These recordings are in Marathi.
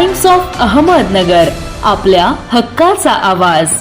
टाइम्स ऑफ अहमदनगर आपल्या हक्काचा आवाज.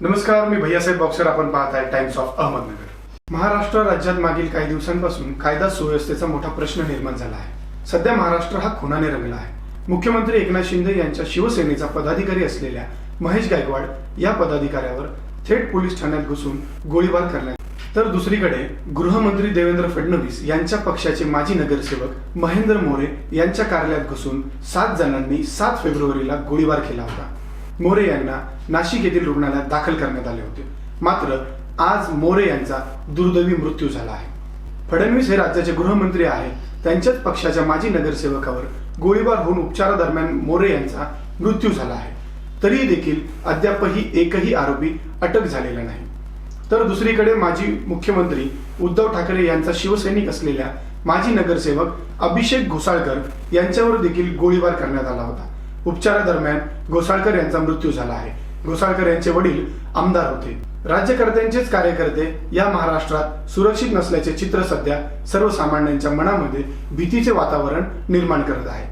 नमस्कार मी भैयासाहेब बॉक्सर आपण पाहत आहे टाइम्स ऑफ अहमदनगर. महाराष्ट्र राज्यात मागील काही दिवसांपासून कायदा सुव्यवस्थेचा मोठा प्रश्न निर्माण झाला आहे. सध्या महाराष्ट्र हा खुनाने रंगला आहे. मुख्यमंत्री एकनाथ शिंदे यांच्या शिवसेनेचा पदाधिकारी असलेल्या महेश गायकवाड या पदाधिकाऱ्यावर थेट पोलीस ठाण्यात घुसून गोळीबार करण्यात तर दुसरीकडे गृहमंत्री देवेंद्र फडणवीस यांच्या पक्षाचे माजी नगरसेवक महेंद्र मोरे यांच्या कार्यालयात घुसून सात जणांनी सात फेब्रुवारीला गोळीबार केला होता. मोरे यांना नाशिक येथील रुग्णालयात दाखल करण्यात आले होते. मात्र आज मोरे यांचा दुर्दैवी मृत्यू झाला आहे. फडणवीस हे राज्याचे गृहमंत्री आहेत. त्यांच्याच पक्षाच्या माजी नगरसेवकावर गोळीबार होऊन उपचारादरम्यान मोरे यांचा मृत्यू झाला आहे. तरी देखील अद्यापही एकही आरोपी अटक झालेला नाही. तर दुसरीकडे माजी मुख्यमंत्री उद्धव ठाकरे यांचा शिवसैनिक असलेल्या माजी नगरसेवक अभिषेक घोसाळकर यांच्यावर देखील गोळीबार करण्यात आला होता. उपचारादरम्यान घोसाळकर यांचा मृत्यू झाला आहे. घोसाळकर यांचे वडील आमदार होते. राज्यकर्त्यांचेच कार्यकर्ते या महाराष्ट्रात सुरक्षित नसल्याचे चित्र सध्या सर्वसामान्यांच्या मनामध्ये भीतीचे वातावरण निर्माण करत आहे.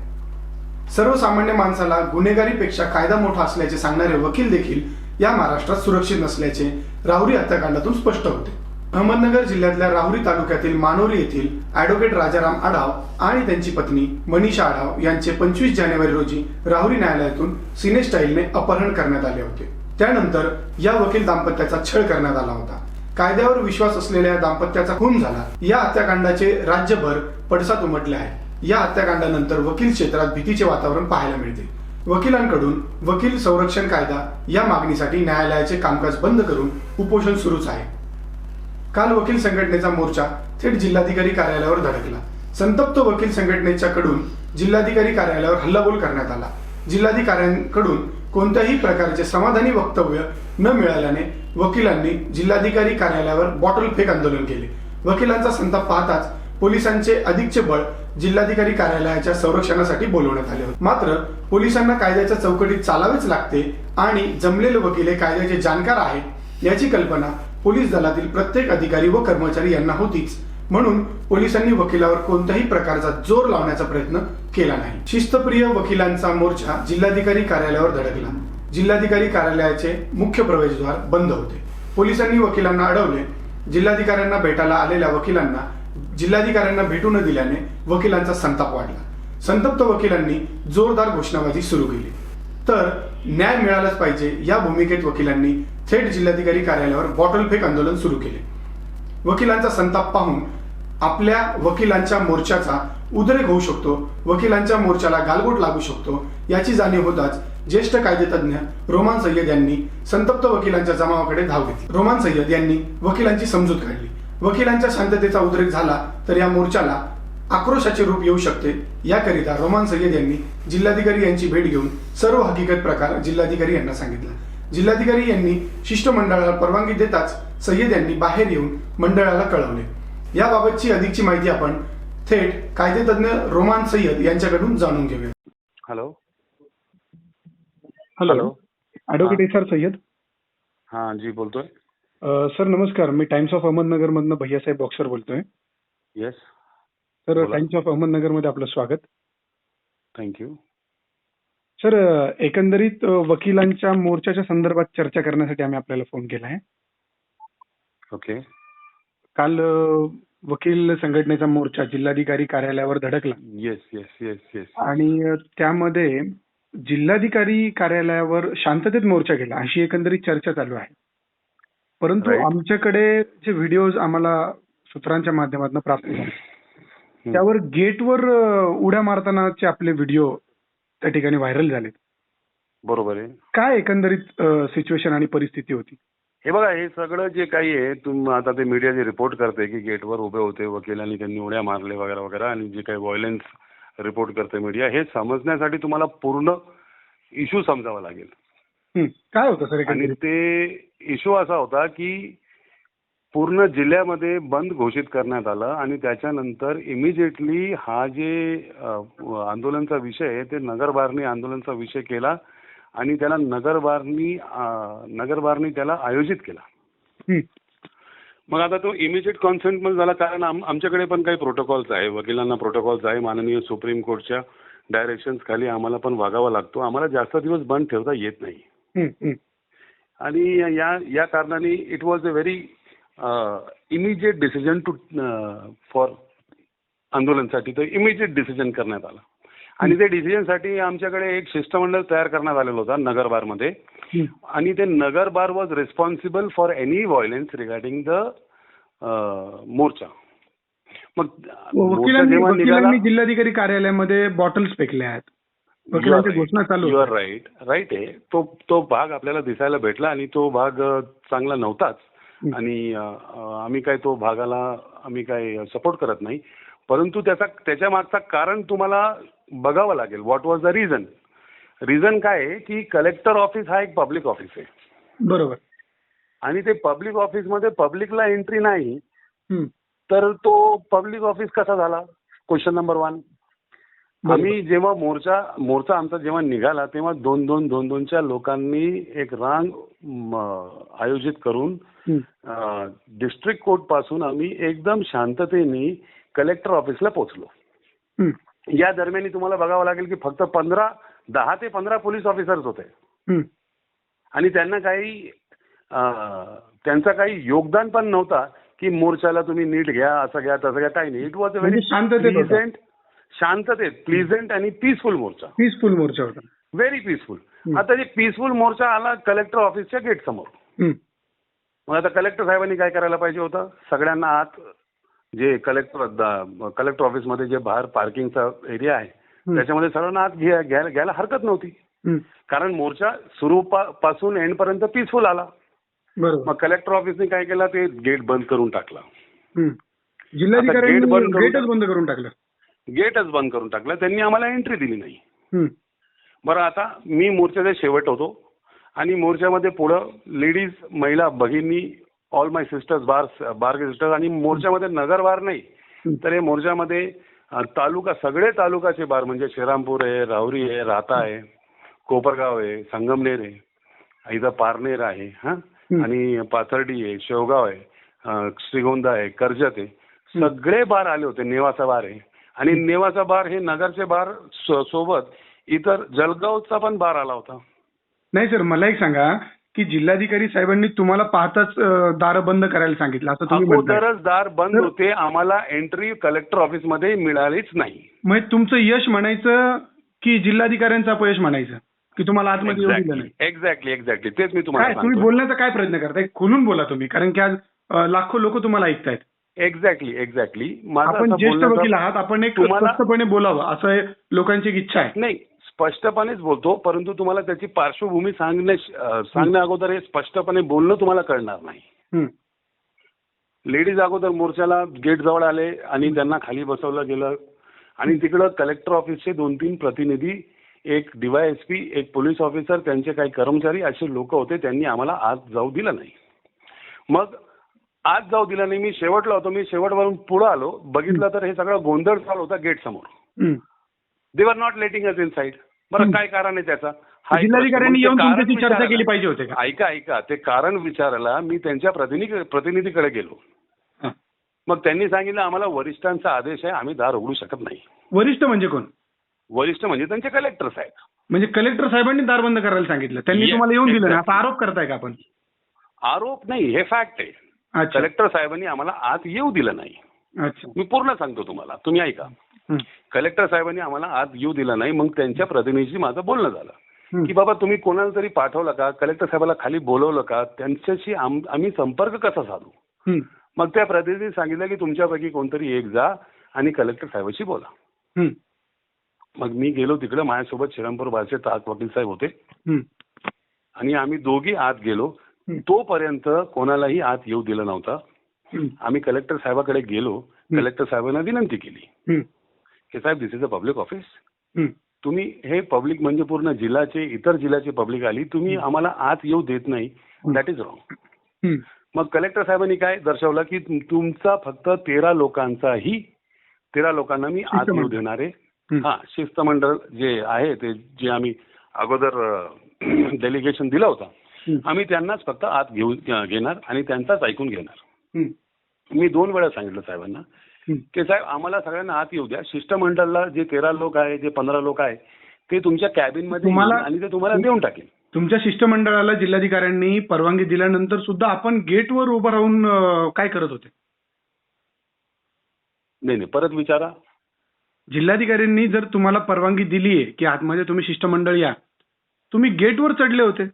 सर्वसामान्य माणसाला गुन्हेगारीपेक्षा कायदा मोठा असल्याचे सांगणारे वकील देखील या महाराष्ट्रात सुरक्षित नसल्याचे राहुरी हत्याकांडातून स्पष्ट होते. अहमदनगर जिल्ह्यातल्या राहुरी तालुक्यातील मानोरी येथील ॲडव्होकेट राजाराम आढाव आणि त्यांची पत्नी मनीषा आढाव यांचे पंचवीस जानेवारी रोजी राहुरी न्यायालयातून सिने स्टाईलने अपहरण करण्यात आले होते. त्यानंतर या वकील दाम्पत्याचा छळ करण्यात आला होता. कायद्यावर विश्वास असलेल्या या दाम्पत्याचा खून झाला. या हत्याकांडाचे राज्यभर पडसाद उमटले आहे या हत्याकांडानंतर वकील क्षेत्रात भीतीचे वातावरण पाहायला मिळते. वकिलांकडून वकील संरक्षण कायदा या मागणीसाठी न्यायालयाचे कामकाज बंद करून उपोषण सुरूच आहे. काल वकील संघटनेचा मोर्चा थेट जिल्हाधिकारी कार्यालयावर धडकला. संतप्त वकील संघटनेच्याकडून जिल्हाधिकारी कार्यालयावर हल्लाबोल करण्यात आला. जिल्हाधिकाऱ्यांकडून कोणत्याही प्रकारचे समाधानी वक्तव्य न मिळाल्याने वकिलांनी जिल्हाधिकारी कार्यालयावर बॉटल फेक आंदोलन केले. वकिलांचा संताप पाहताच पोलिसांचे अधिकचे बळ जिल्हाधिकारी कार्यालयाच्या संरक्षणासाठी बोलवण्यात आले होते. मात्र पोलिसांना कायद्याच्या चौकटीत चालावेच लागते आणि जमलेले वकील कायद्याचे जाणकार आहेत याची कल्पना पोलीस दलातील प्रत्येक अधिकारी व कर्मचारी यांना होतीच. म्हणून पोलिसांनी वकिलावर कोणत्याही प्रकारचा जोर लावण्याचा प्रयत्न केला नाही. शिस्तप्रिय वकिलांचा मोर्चा जिल्हाधिकारी कार्यालयावर धडकला. जिल्हाधिकारी कार्यालयाचे मुख्य प्रवेशद्वार बंद होते. पोलिसांनी वकिलांना अडवले. जिल्हाधिकाऱ्यांना भेटायला आलेल्या वकिलांना जिल्हाधिकाऱ्यांना भेटू न दिल्याने वकिलांचा संताप वाढला. संतप्त वकिलांनी जोरदार घोषणाबाजी सुरू केली. तर न्याय मिळालाच पाहिजे या भूमिकेत वकिलांनी थेट जिल्हाधिकारी कार्यालयावर बॉटल फेक आंदोलन सुरू केले. वकिलांचा संताप पाहून आपल्या वकिलांच्या मोर्चाचा उद्रेक होऊ शकतो वकिलांच्या मोर्चाला गालबोट लागू शकतो याची जाणीव होताच ज्येष्ठ कायदेतज्ञ रोमान सय्यद यांनी संतप्त वकिलांच्या जमावाकडे धाव घेतली. रोमान सय्यद यांनी वकिलांची समजूत काढली. वकिलांच्या शांततेचा उद्रेक झाला तर या मोर्चाला आक्रोशाचे रूप येऊ शकते. याकरिता रोमान सय्यद यांनी जिल्हाधिकारी यांची भेट घेऊन सर्व हकीकत प्रकार जिल्हाधिकारी यांना सांगितला. जिल्हाधिकारी यांनी शिष्टमंडळाला परवानगी देताच सय्यद यांनी बाहेर येऊन मंडळाला कळवले. याबाबतची अधिकची माहिती आपण थेट कायदेतज्ञ रोमान सय्यद यांच्याकडून जाणून घेऊया. Hello. Hello. S R Sayyed? हां जी बोलतोय. सर नमस्कार मी टाइम्स ऑफ अहमदनगर मधनं भैयासाहेब बॉक्सर बोलतोय. येस सर बोला. टाइम्स ऑफ अहमदनगरमध्ये आपलं स्वागत. थँक्यू सर एकंदरीत अ, वकिलांच्या मोर्चाच्या संदर्भात चर्चा करण्यासाठी आम्ही आपल्याला फोन केला आहे. ओके काल अ, वकील संघटनेचा मोर्चा जिल्हाधिकारी कार्यालयावर धडकला. येस येस येस येस आणि अ, त्यामध्ये जिल्हाधिकारी कार्यालयावर शांततेत मोर्चा गेला. अशी एकंदरीत चर्चा चालू आहे. परंतु Right. आमच्याकडे जे व्हिडिओज आम्हाला सूत्रांच्या माध्यमातून प्राप्त झाले. त्यावर गेटवर अ, उड्या मारतानाचे आपले व्हिडिओ त्या ठिकाणी व्हायरल झालेत. बरोबर आहे. काय एकंदरीत सिच्युएशन आणि परिस्थिती होती? हे बघा हे सगळं जे काही आहे तुम आता ते मीडिया जे रिपोर्ट करते की गेटवर उभे होते वकिलांनी त्यांनी उड्या मारले वगैरे वगैरे आणि जे काही व्हायलन्स रिपोर्ट करते मीडिया हे समजण्यासाठी तुम्हाला पूर्ण इश्यू समजावा लागेल. काय होतं सर आणि ते इश्यू असा होता की पूर्ण जिल्ह्यामध्ये बंद घोषित करण्यात आलं आणि त्याच्यानंतर इमिजिएटली हा जे आंदोलनचा विषय आहे ते नगरबारणी आंदोलनचा विषय केला आणि त्याला नगरबारणी नगरबारणी त्याला आयोजित केला. मग आता तो इमिजिएट कॉन्सेंटमध्ये झाला कारण आम- आमच्याकडे पण काही प्रोटोकॉल्स आहे वकिलांना प्रोटोकॉल्स आहे माननीय सुप्रीम कोर्टच्या डायरेक्शन्स खाली आम्हाला पण वागावा लागतो आम्हाला जास्त दिवस बंद ठेवता येत नाही. आणि या या कारणाने it was a very immediate decision to for आंदोलनसाठी. तर इमिजिएट डिसिजन करण्यात आलं. आणि ते डिसिजनसाठी आमच्याकडे एक शिष्टमंडळ तयार करण्यात आलेलं होता नगर बारमध्ये हम्म. आणि ते Nagar bar was responsible for any violence regarding the morcha. मग जिल्हाधिकारी कार्यालयामध्ये बॉटल्स फेकल्या आहेत. वकिलांच्या घोषणा चालू यू आर होत्या. राईट राईट आहे. तो तो भाग आपल्याला दिसायला भेटला आणि तो भाग चांगला नव्हताच. आणि आम्ही काय तो भागाला आम्ही काय सपोर्ट करत नाही. परंतु त्याचा त्याच्या मागचा कारण तुम्हाला बघावं लागेल. What was the reason reason काय आहे की कलेक्टर ऑफिस हा एक पब्लिक ऑफिस आहे. बरोबर. आणि ते पब्लिक ऑफिसमध्ये पब्लिकला एंट्री नाही. तर तो पब्लिक ऑफिस कसा झाला? Question number one. आम्ही जेव्हा मोर्चा मोर्चा आमचा जेव्हा निघाला तेव्हा दोन दोन दोन दोनच्या लोकांनी एक रांग आयोजित करून. डिस्ट्रिक्ट कोर्टपासून आम्ही एकदम शांततेने कलेक्टर ऑफिसला पोहोचलो. या दरम्यान तुम्हाला बघावं लागेल की फक्त पंधरा दहा ते पंधरा पोलीस ऑफिसर्स होते. आणि त्यांना काही त्यांचं काही योगदान पण नव्हता की मोर्चाला तुम्ही नीट घ्या असं घ्या तसं घ्या काही नाही इट वॉज अ व्हेरी म्हणजे शांततेत. प्लीझेंट आणि पीसफुल मोर्चा. पीसफुल मोर्चा होता. Very peaceful. आता जे पीसफुल मोर्चा आला कलेक्टर ऑफिसच्या गेट समोर. मग आता कलेक्टर साहेबांनी काय करायला पाहिजे होतं? सगळ्यांना आत जे कलेक्टर कलेक्टर ऑफिसमध्ये जे बाहेर पार्किंगचा एरिया आहे. त्याच्यामध्ये सर्वांना आत घ्या- घ्यायला घ्यायला हरकत नव्हती. कारण मोर्चा सुरू पासून एंड पर्यंत पीसफुल आला मग कलेक्टर ऑफिसने काय केलं? ते गेट बंद करून टाकला. गेटच टाक- बंद करून टाकलं. गेटच बंद करून टाकला त्यांनी आम्हाला एंट्री दिली नाही. बरं आता मी मोर्चाचा शेवट होतो आणि मोर्चामध्ये पुढं लेडीज महिला भगिनी ऑल माय सिस्टर्स बार बार सिस्टर्स आणि मोर्चामध्ये नगर बार नाही. तर हे मोर्चामध्ये तालुका सगळे तालुकाचे बार म्हणजे श्रीरामपूर आहे राहुरी आहे राहता आहे कोपरगाव आहे संगमनेर आहे इथं पारनेर आहे हा. आणि पाथर्डी आहे शेवगाव आहे श्रीगोंदा आहे कर्जत आहे. सगळे बार आले होते नेवासा बार आहे आणि नेवासा बार हे नगरचे बार सो- सोबत इतर जळगावचा पण बार आला होता. नाही सर मला एक सांगा की जिल्हाधिकारी साहेबांनी तुम्हाला पाहताच दारं बंद करायला सांगितलं असं तुम्ही म्हणताय. अगोदरच दार बंद होते आम्हाला एंट्री कलेक्टर ऑफिसमध्ये मिळालीच नाही. म्हणजे तुमचं यश म्हणायचं की जिल्हाधिकाऱ्यांचं अपयश म्हणायचं? की तुम्हाला आतमध्ये येऊ दिलं नाही? एक्झॅक्टली एक्झॅक्टली तेच मी काय तुम्हाला तुम्ही सांगतो बोलण्याचा काय प्रयत्न करताय? खोलून बोला तुम्ही कारण की आज अं, लाखो लोक तुम्हाला ऐकतायत. एक्झॅक्टली एक्झॅक्टली आपण ज्येष्ठ वकील आहात आपण एक तुम्हाला- स्पष्टपणे बोलावं असं लोकांची इच्छा आहे. नाही स्पष्टपणेच बोलतो परंतु तुम्हाला त्याची पार्श्वभूमी सांगण्या सांगण्या अगोदर हे स्पष्टपणे बोलणं तुम्हाला कळणार नाही. लेडीज अगोदर मोर्चाला गेट जवळ आले आणि त्यांना खाली बसवलं गेलं. आणि तिकडं कलेक्टर ऑफिसचे दोन तीन प्रतिनिधी एक डीवायएसपी एक पोलीस ऑफिसर त्यांचे काही कर्मचारी असे लोक होते त्यांनी आम्हाला आत जाऊ दिलं नाही. मग आत जाऊ दिलं नाही मी शेवटला होतो मी शेवटवरून पुढे आलो बघितलं तर हे सगळं गोंधळ चालू होता गेट समोर. They were not letting us inside बरं. काय कारण आहे त्याचा? चर्चा केली पाहिजे होते ऐका ऐका ते कारण विचारायला मी त्यांच्या प्रतिनिधी प्रतिनिधीकडे गेलो. मग त्यांनी सांगितलं आम्हाला वरिष्ठांचा आदेश आहे आम्ही दार उघडू शकत नाही. वरिष्ठ म्हणजे कोण? वरिष्ठ म्हणजे त्यांचे कलेक्टर साहेब म्हणजे कलेक्टर साहेबांनी दार बंद करायला सांगितलं. त्यांनी तुम्हाला येऊन दिलं आरोप करताय का आपण? आरोप नाही हे फॅक्ट आहे. कलेक्टर साहेबांनी आम्हाला आत येऊ दिलं नाही. अच्छा. मी पूर्ण सांगतो तुम्हाला. तुम्ही ऐका. कलेक्टर साहेबांनी आम्हाला आत येऊ दिलं नाही. मग त्यांच्या प्रतिनिधीशी माझं बोलणं झालं. की बाबा तुम्ही कोणाला तरी पाठवलं का? कलेक्टर साहेबाला खाली बोलवलं का? त्यांच्याशी आम- आम्ही संपर्क कसा साधू. मग त्या प्रतिनिधीने सांगितलं की तुमच्यापैकी कोणतरी एक जा आणि कलेक्टर साहेबाशी बोला. मग मी गेलो तिकडे. माझ्यासोबत श्रीरामपूर बारचे ताज पाटील साहेब होते. आणि आम्ही दोघी आत गेलो. तोपर्यंत कोणालाही आत येऊ दिलं नव्हतं. आम्ही कलेक्टर साहेबाकडे गेलो कलेक्टर साहेबांना विनंती केली. की साहेब this is a public office. तुम्ही हे पब्लिक म्हणजे पूर्ण जिल्ह्याचे इतर जिल्ह्याची पब्लिक आली तुम्ही आम्हाला आत येऊ देत नाही दॅट इज रॉंग. मग कलेक्टर साहेबांनी काय दर्शवलं की तुम- तुमचा फक्त तेरा लोकांचाही तेरा लोकांना मी आत येऊ शिष्टमंडळ. देणार. हा शिस्तमंडळ जे आहे ते जे आम्ही अगोदर डेलिगेशन दिलं होतं. आम्ही त्यांनाच फक्त आत घेऊन घेणार आणि त्यांचाच ऐकून घेणार. मी दोन वेळा सांगितलं साहेबांना. की साहेब आम्हाला सगळ्यांना आत येऊ द्या. शिष्टमंडळला जे तेरा लोक आहे जे पंधरा लोक आहे ते तुमच्या कॅबिनमध्ये आणि ते तुम्हाला देऊन टाकेल. तुमच्या शिष्टमंडळाला जिल्हाधिकाऱ्यांनी परवानगी दिल्यानंतर सुद्धा आपण गेटवर उभं राहून काय करत होते? नाही नाही परत विचारा. जिल्हाधिकाऱ्यांनी जर तुम्हाला परवानगी दिली आहे की आतमध्ये तुम्ही शिष्टमंडळ या तुम्ही गेटवर चढले होते.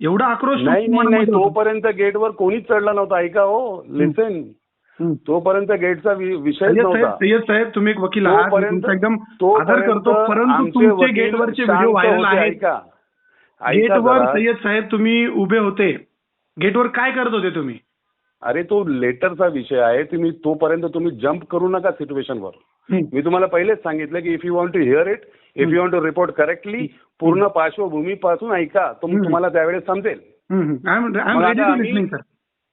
एवढा आक्रोश नाही नाही. तोपर्यंत गेटवर कोणीच चढला नव्हता. ऐका हो लिसन. तोपर्यंत गेटचा वि- विषयच सय्यद साहेब तुम्ही एक वकील आहात एकदम आदर करतो परंतु तुमचे गेटवरचे व्हिडिओ व्हायरल होते, आहेत. गेटवर. सय्यद साहेब तुम्ही उभे होते. गेटवर काय करत होते तुम्ही? अरे तो लेटरचा विषय आहे तुम्ही तोपर्यंत तुम्ही जम्प करू नका सिच्युएशनवर. मी तुम्हाला पहिलेच सांगितलं की if you want to hear it if you want to report correctly पूर्ण पार्श्वभूमीपासून ऐका तो हं. तुम्हाला त्यावेळेस समजेल.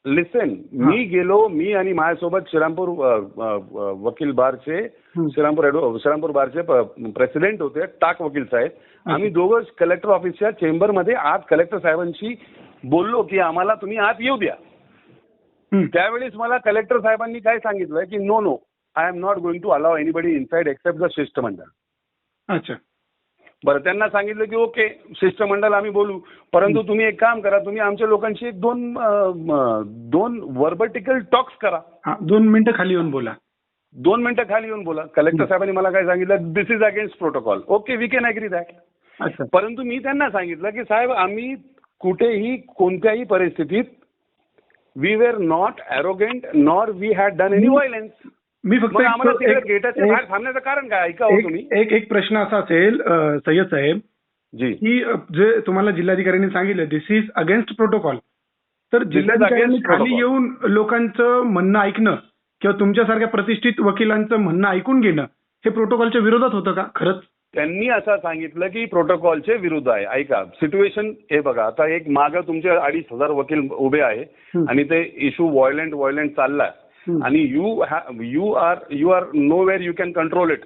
लिसन मी गेलो मी आणि माझ्यासोबत श्रीरामपूर वकील बारचे. श्रीरामपूर श्रीरामपूर बारचे प्रेसिडेंट होते टाक वकील साहेब. आम्ही दोघं कलेक्टर ऑफिसच्या चेंबरमध्ये आज कलेक्टर साहेबांशी बोललो की आम्हाला तुम्ही आत येऊ द्या. त्यावेळेस मला कलेक्टर साहेबांनी काय सांगितलं की no no I am not going to allow anybody inside except the शिष्टमंडळ अच्छा. बरं त्यांना सांगितलं की ओके शिष्टमंडळ आम्ही बोलू. परंतु तुम्ही एक काम करा तुम्ही आमच्या लोकांशी एक दोन दोन वर्बटिकल टॉक्स करा. दोन मिनिटं खाली येऊन बोला. दोन मिनिटं खाली येऊन बोला. कलेक्टर साहेबांनी मला काय सांगितलं this is against protocol okay we can agree that अच्छा. परंतु मी त्यांना सांगितलं की साहेब आम्ही कुठेही कोणत्याही परिस्थितीत we were not arrogant nor we had done any violence मी फक्त मग एक- तिकडे एक- गेटाच्या एक- बाहेर थांबण्याचं कारण काय? ऐका हो तुम्ही. एक एक- एक प्रश्न असा असेल अं, सय्यद साहेब जी. की अं, जे तुम्हाला जिल्हाधिकाऱ्यांनी सांगितलं दिस इज अगेन्स्ट प्रोटोकॉल तर is जिल्हाधिकाऱ्यांनी against खाली protocol. येऊन लोकांचं म्हणणं ऐकणं किंवा तुमच्यासारख्या प्रतिष्ठित वकिलांचं म्हणणं ऐकून घेणं हे प्रोटोकॉलच्या विरोधात होतं का? खरंच. त्यांनी असं सांगितलं की प्रोटोकॉलचे विरुद्ध आहे. ऐका सिच्युएशन हे बघा आता एक मागं तुमचे अडीच हजार वकील उभे आहे हं. आणि ते इश्यू व्हायलंट व्हायलंट चाललाय. आणि you you are you are nowhere you can control it.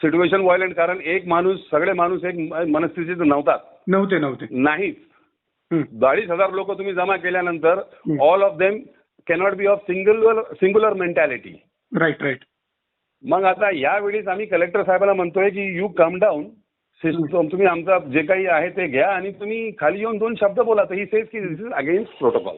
Situation violent कारण एक माणूस सगळे माणूस एक मनस्थितीत नव्हतात. नव्हते नव्हते. नाहीच. हं. अडीच हजार लोक तुम्ही जमा केल्यानंतर. All of them cannot be of single singular mentality right right मग आता यावेळीस आम्ही कलेक्टर साहेबांना म्हणतोय की यू कम डाऊन तुम्ही आमचा जे काही आहे ते घ्या आणि तुम्ही खाली येऊन दोन शब्द बोला. तर ही सेज की दिस इज अगेन्स्ट प्रोटोकॉल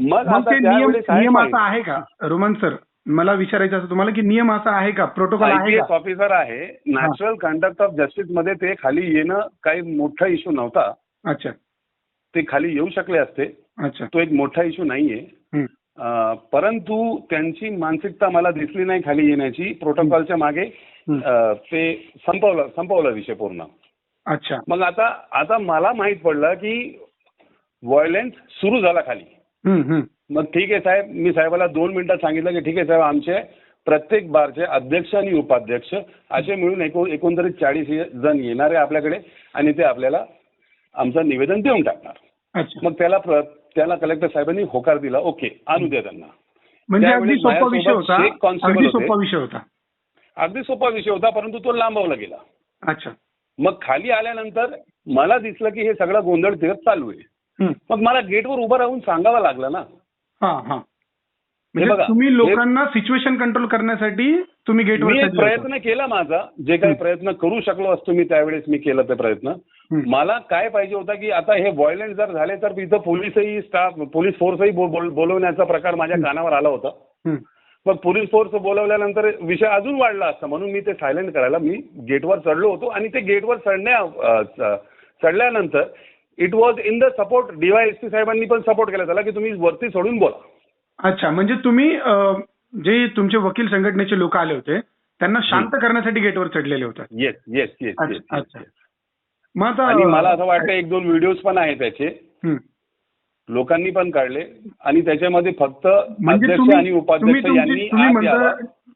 मग आता ते नियम नियम? असा आहे का? रोमन सर मला विचारायचं असं तुम्हाला की नियम असा आहे का? प्रोटोकॉल आहे आयपीएस ऑफिसर आहे. नॅचरल कंडक्ट ऑफ जस्टिसमध्ये ते खाली येणं काही मोठा इश्यू नव्हता. अच्छा. ते खाली येऊ शकले असते. अच्छा. तो एक मोठा इश्यू नाहीये. परंतु त्यांची मानसिकता मला दिसली नाही खाली येण्याची. प्रोटोकॉलच्या मागे ते संपवलं संपवला विषय पूर्ण. अच्छा. मग आता आता मला माहीत पडलं की व्हायलन्स सुरू झाला खाली. मग ठीक आहे साहेब मी साहेबाला दोन मिनिटात सांगितलं की ठीक आहे साहेब आमचे प्रत्येक बारचे अध्यक्ष आणि उपाध्यक्ष असे मिळून एकूण एकोणतरी चाळीस जण येणार आहे आपल्याकडे आणि ते आपल्याला आमचं निवेदन देऊन टाकणार. मग त्याला प्र- त्याला कलेक्टर साहेबांनी होकार दिला. ओके आणू द्या त्यांना. म्हणजे अगदी सोपा विषय माझ्यासोबत होता अगदी. सोपा विषय होता. अगदी सोपा विषय होता परंतु तो लांबवला गेला. अच्छा. मग खाली आल्यानंतर मला दिसलं की हे सगळं गोंधळ तिथं चालू आहे. मग मला गेटवर उभं राहून सांगावं लागलं ना हा हा म्हणजे बघा, तुम्ही लोकांना सिच्युएशन कंट्रोल करण्यासाठी तुम्ही गेटवर. प्रयत्न केला माझा जे काही. प्रयत्न करू शकलो असतो मी त्यावेळेस मी केलं ते प्रयत्न. मला काय पाहिजे होता की आता हे व्हायलंट जर झाले तर इथं पोलिसही स्टाफ पोलीस फोर्सही बोलवण्याचा प्रकार माझ्या. कानावर आला होता. मग पोलीस फोर्स बोलवल्यानंतर विषय अजून वाढला असता म्हणून मी ते सायलेंट करायला मी गेटवर चढलो होतो आणि ते गेटवर चढण्या चढल्यानंतर it was in the support DYSP साहेबांनी पण सपोर्ट केला. त्याला की तुम्ही वरती सोडून बोला. अच्छा म्हणजे तुम्ही जे तुमचे वकील संघटनेचे लोक आले होते त्यांना शांत करण्यासाठी गेटवर चढलेले होते. येस येस येस अच्छा. मग आता आणि मला असं वाटतं एक दोन व्हिडिओज पण आहे त्याचे. लोकांनी पण काढले. आणि त्याच्यामध्ये फक्त म्हणजे अध्यक्ष आणि उपाध्यक्ष यांनी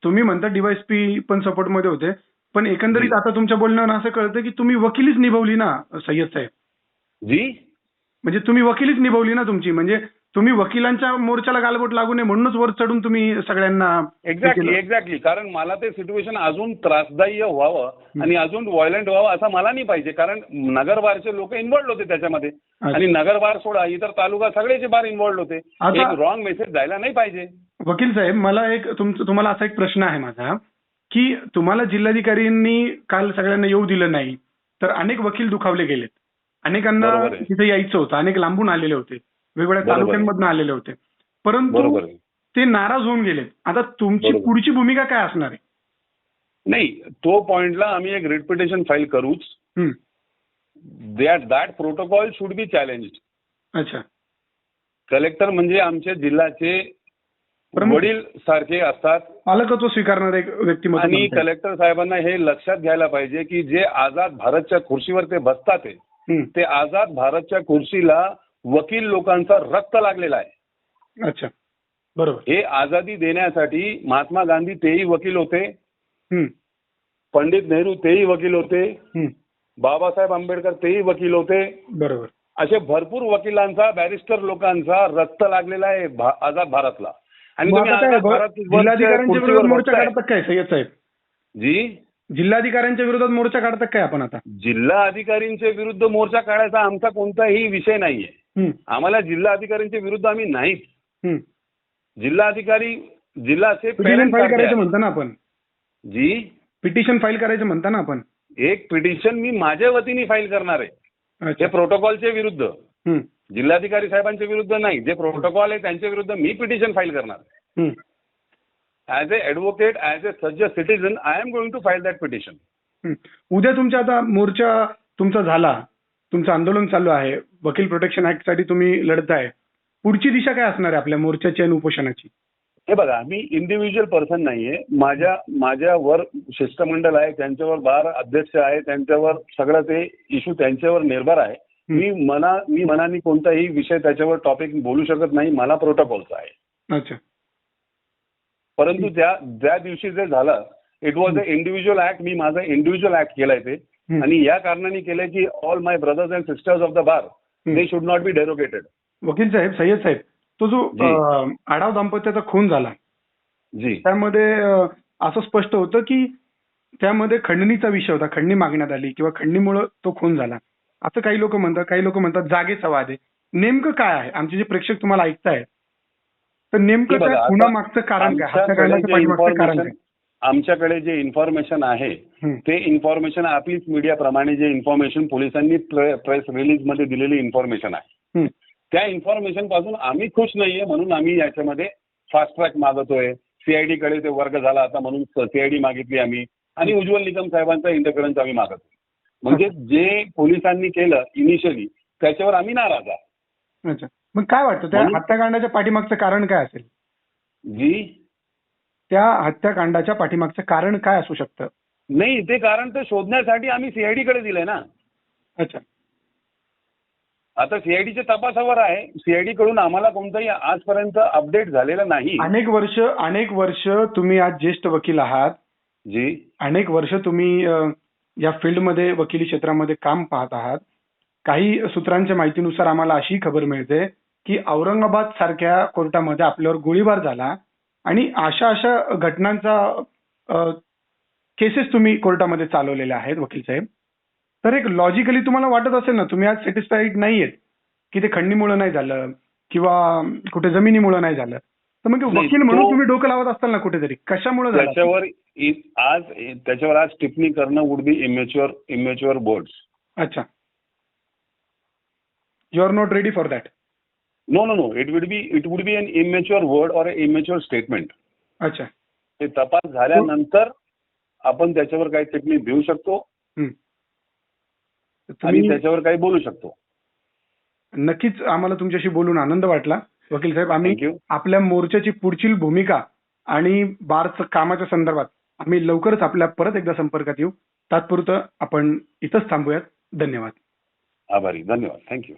तुम्ही म्हणता डीवायसपी पण सपोर्टमध्ये होते. पण एकंदरीत. आता तुमच्या बोलण्यावर असं कळतं की तुम्ही वकिलीच निभवली ना सय्यद साहेब? जी? म्हणजे तुम्ही वकिलीच निभवली ना तुमची. म्हणजे तुम्ही वकिलांच्या मोर्चाला गालबोट लागू नये म्हणूनच वर चढून तुम्ही सगळ्यांना एक्झॅक्टली. एक्झॅक्टली कारण मला ते सिच्युएशन अजून त्रासदायी व्हावं आणि अजून व्हायलंट व्हावं असं मला नाही पाहिजे. कारण नगरबारचे लोक इन्व्हॉल्ड होते त्याच्यामध्ये. आणि नगरबार सोडा इतर तालुका सगळेचे बार इन्व्हॉल्ड होते. एक रॉंग मेसेज जायला नाही पाहिजे. वकील साहेब मला एक तुमचं तुम्हाला असा एक प्रश्न आहे माझा की तुम्हाला जिल्हाधिकाऱ्यांनी काल सगळ्यांना येऊ दिलं नाही तर अनेक वकील दुखावले गेलेत. अनेकांना. तिथे यायचं होतं अनेक लांबून आलेले होते वेगवेगळ्या. तालुक्यांमधून आलेले होते परंतु ते नाराज होऊन गेलेत आता तुमची. पुढची भूमिका काय असणार आहे नाही तो पॉइंटला आम्ही एक रिपिटेशन फाईल करूच. That that protocol should be challenge अच्छा कलेक्टर म्हणजे आमच्या जिल्ह्याचे. वडील सारखे असतात पालकत्व स्वीकारणारे एक व्यक्तिमत्व आणि. कलेक्टर साहेबांना हे लक्षात घ्यायला पाहिजे की जे आझाद भारतच्या खुर्चीवर ते बसतात. ते आझाद भारतच्या खुर्चीला वकील लोकांचा रक्त लागलेला आहे. अच्छा. बरोबर. हे आझादी देण्यासाठी महात्मा गांधी तेही वकील होते. पंडित नेहरू तेही वकील होते. बाबासाहेब आंबेडकर तेही वकील होते. बरोबर. असे भरपूर वकिलांचा बॅरिस्टर लोकांचा रक्त लागलेला आहे आझाद भारतला. आणि तुम्ही जी? जिल्हाधिकाऱ्यांच्या विरोधात मोर्चा काढतात काय आपण आता? जिल्हा अधिकारींच्या विरुद्ध मोर्चा काढायचा आमचा कोणताही विषय नाहीये. आम्हाला जिल्हा अधिकाऱ्यांच्या विरुद्ध आम्ही नाहीच. हं. जिल्हा अधिकारी जिल्हाचे पिटिशन फाईल करायचं. म्हणता ना आपण. जी? पिटिशन फाईल करायचं म्हणता ना आपण. एक पिटिशन मी माझ्या वतीने फाईल करणार आहे. हे प्रोटोकॉलच्या विरुद्ध. जिल्हाधिकारी साहेबांच्या विरुद्ध नाही. जे प्रोटोकॉल आहे त्यांच्या विरुद्ध मी पिटिशन फाईल करणार as a advocate as a सज्ज citizen I am going to file that petition. उद्या तुमचा आता मोर्चा तुमचा झाला तुमचं आंदोलन चालू आहे वकील प्रोटेक्शन ऍक्टसाठी तुम्ही लढताय पुढची दिशा काय असणार आहे आपल्या मोर्चाची आणि उपोषणाची? हे बघा मी इंडिव्हिज्युअल पर्सन नाहीये. माझ्या माझ्यावर शिष्टमंडळ आहे त्यांच्यावर बार अध्यक्ष आहे त्यांच्यावर सगळं ते इश्यू त्यांच्यावर निर्भर आहे. मी मना मी मनाने कोणताही विषय त्याच्यावर टॉपिक बोलू शकत नाही मला प्रोटोकॉलचा आहे. अच्छा. परंतु त्या त्या दिवशी जे झालं it was a individual act मी माझा इंडिव्हिज्युअल ऍक्ट केलाय ते. आणि या कारणाने केलंय की all my brothers and sisters of the bar. They should not be derogated वकील साहेब सय्यद साहेब तो जो आढाव दाम्पत्याचा खून झाला जी. त्यामध्ये असं स्पष्ट होतं की त्यामध्ये खंडणीचा विषय होता खंडणी मागण्यात आली किंवा खंडणीमुळे तो खून झाला. असं काही लोक म्हणतात काही लोक म्हणतात जागेचा वाद आहे. नेमकं काय आहे? आमचे जे प्रेक्षक तुम्हाला ऐकताय तर नेमकं त्या खुनामागचं कारण काय? पाठीमागचं कारण काय? आमच्याकडे जे इन्फॉर्मेशन आहे. ते इन्फॉर्मेशन आपलीच मीडियाप्रमाणे जे इन्फॉर्मेशन पोलिसांनी प्रेस रिलीजमध्ये दिलेली इन्फॉर्मेशन आहे. त्या इन्फॉर्मेशनपासून आम्ही खुश नाहीये म्हणून आम्ही याच्यामध्ये फास्ट ट्रॅक मागतोय. सीआयडी कडे ते वर्ग झाला आता म्हणून सीआयडी मागितली आम्ही. आणि उज्ज्वल निकम साहेबांचा इंटरफरन्स आम्ही मागतोय. म्हणजे जे पोलिसांनी केलं इनिशियली त्याच्यावर आम्ही नाराज आहे. अच्छा. मग काय वाटतं? त्या हत्याकांडाच्या पाठीमागचं कारण काय असेल? जी? त्या हत्याकांडाच्या पाठीमागचं कारण काय असू शकतं? नाही ते कारण तर शोधण्यासाठी आम्ही सीआयडी कडे दिलंय ना. अच्छा. आता सीआयडीच्या तपासावर आहे. सीआयडी कडून आम्हाला कोणताही आजपर्यंत अपडेट झालेला नाही. अनेक वर्ष अनेक वर्ष तुम्ही आज ज्येष्ठ वकील आहात. जी. अनेक वर्ष तुम्ही अ, या फील्डमध्ये वकिली क्षेत्रामध्ये काम पाहत आहात. काही सूत्रांच्या माहितीनुसार आम्हाला अशी खबर मिळते की औरंगाबाद सारख्या कोर्टामध्ये आपल्यावर गोळीबार झाला आणि अशा अशा घटनांचा केसेस तुम्ही कोर्टामध्ये चालवलेल्या आहेत वकील साहेब. तर एक लॉजिकली तुम्हाला वाटत असेल ना तुम्ही आज सॅटिस्फाईड नाहीयेत की ते खंडणीमुळे नाही झालं किंवा कुठे जमिनीमुळे नाही झालं. तर मग वकील म्हणून तुम्ही डोकं लावत असताल ना कुठेतरी कशामुळे त्याच्यावर आज त्याच्यावर आज टिप्पणी करणं would be immature immature board अच्छा. You are not ready for that no no no it would be it would be an immature word or immature statement अच्छा. ते तपास झाल्यानंतर आपण त्याच्यावर काही टिप्पणी देऊ शकतो. आणि त्याच्यावर काही बोलू शकतो. नक्कीच आम्हाला तुमच्याशी बोलून आनंद वाटला. वकील साहेब आम्ही आपल्या मोर्चाची पुढची भूमिका आणि बारचं कामाच्या संदर्भात आम्ही लवकरच आपल्या परत एकदा संपर्कात येऊ. तात्पुरतं आपण इथंच थांबूयात. धन्यवाद. आभारी. धन्यवाद. थँक्यू